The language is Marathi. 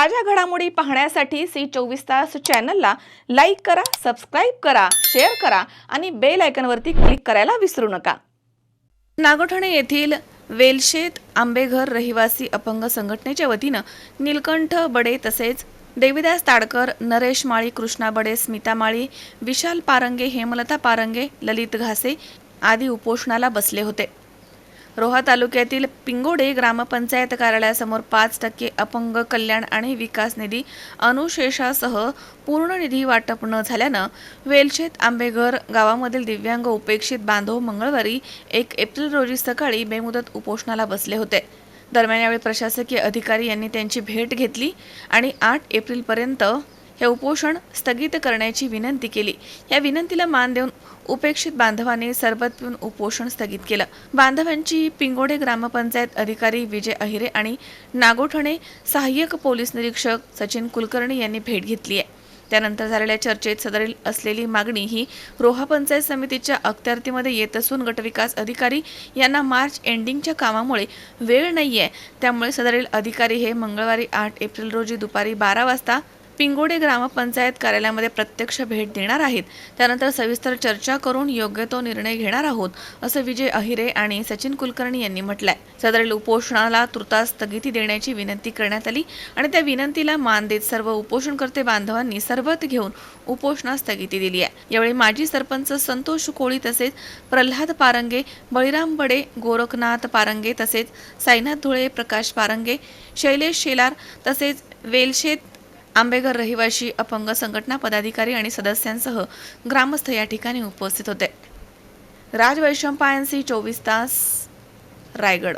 ताज्या घडामोडी पाहण्यासाठी सी चोवीस तास चॅनलला लाईक करा सबस्क्राईब करा शेअर करा आणि बेल आयकनवरती क्लिक करायला विसरू नका. नागोठणे येथील वेलशेत आंबेघर रहिवासी अपंग संघटनेच्या वतीनं नीलकंठ बडे तसेच देवीदास ताडकर नरेश माळी कृष्णा बडे स्मिता माळी विशाल पारंगे हेमलता पारंगे ललित घासे आदी उपोषणाला बसले होते. रोहा तालुक्यातील पिंगोडे ग्रामपंचायत कार्यालयासमोर पाच टक्के अपंग कल्याण आणि विकास निधी अनुशेषासह पूर्ण निधी वाटप न झाल्यानं वेलशेत आंबेघर गावामधील दिव्यांग उपेक्षित बांधव मंगळवारी एक एप्रिल रोजी सकाळी बेमुदत उपोषणाला बसले होते. दरम्यान यावेळी प्रशासकीय अधिकारी यांनी त्यांची भेट घेतली आणि आठ एप्रिलपर्यंत हे उपोषण स्थगित करण्याची विनंती केली. या विनंतीला मान देऊन उपेक्षित बांधवाने सरबत पिऊन उपोषण स्थगित केलं. बांधवांची पिंगोडे ग्रामपंचायत अधिकारी विजय अहिरे आणि नागोठणे सहाय्यक पोलीस निरीक्षक सचिन कुलकर्णी यांनी भेट घेतली आहे. त्यानंतर झालेल्या चर्चेत सदरील असलेली मागणी ही रोहा पंचायत समितीच्या अखत्यारतीमध्ये येत असून गटविकास अधिकारी यांना मार्च एंडिंगच्या कामामुळे वेळ नाही आहे त्यामुळे सदरील अधिकारी हे मंगळवारी आठ एप्रिल रोजी दुपारी बारा वाजता पिंगोडे ग्रामपंचायत कार्यालयामध्ये प्रत्यक्ष भेट देणार आहेत. त्यानंतर सविस्तर चर्चा करून योग्य तो निर्णय घेणार आहोत असं विजय अहिरे आणि सचिन कुलकर्णी यांनी म्हटलंय. सदरील उपोषणाला तुर्तास स्थगिती देण्याची विनंती करण्यात आली आणि त्या विनंतीला मान देत सर्व उपोषणकर्ते बांधवांनी सर्वत घेऊन उपोषणास स्थगिती दिली आहे. यावेळी माजी सरपंच संतोष कोळी तसेच प्रल्हाद पारंगे बळीराम बडे गोरखनाथ पारंगे तसेच साईनाथ धुळे प्रकाश पारंगे शैलेश शेलार तसेच वेलशेत आंबेघर रहिवाशी अपंग संघटना पदाधिकारी आणि सदस्यांसह ग्रामस्थ या ठिकाणी उपस्थित होते. राज वैशंपायन्सी चोवीस तास रायगड.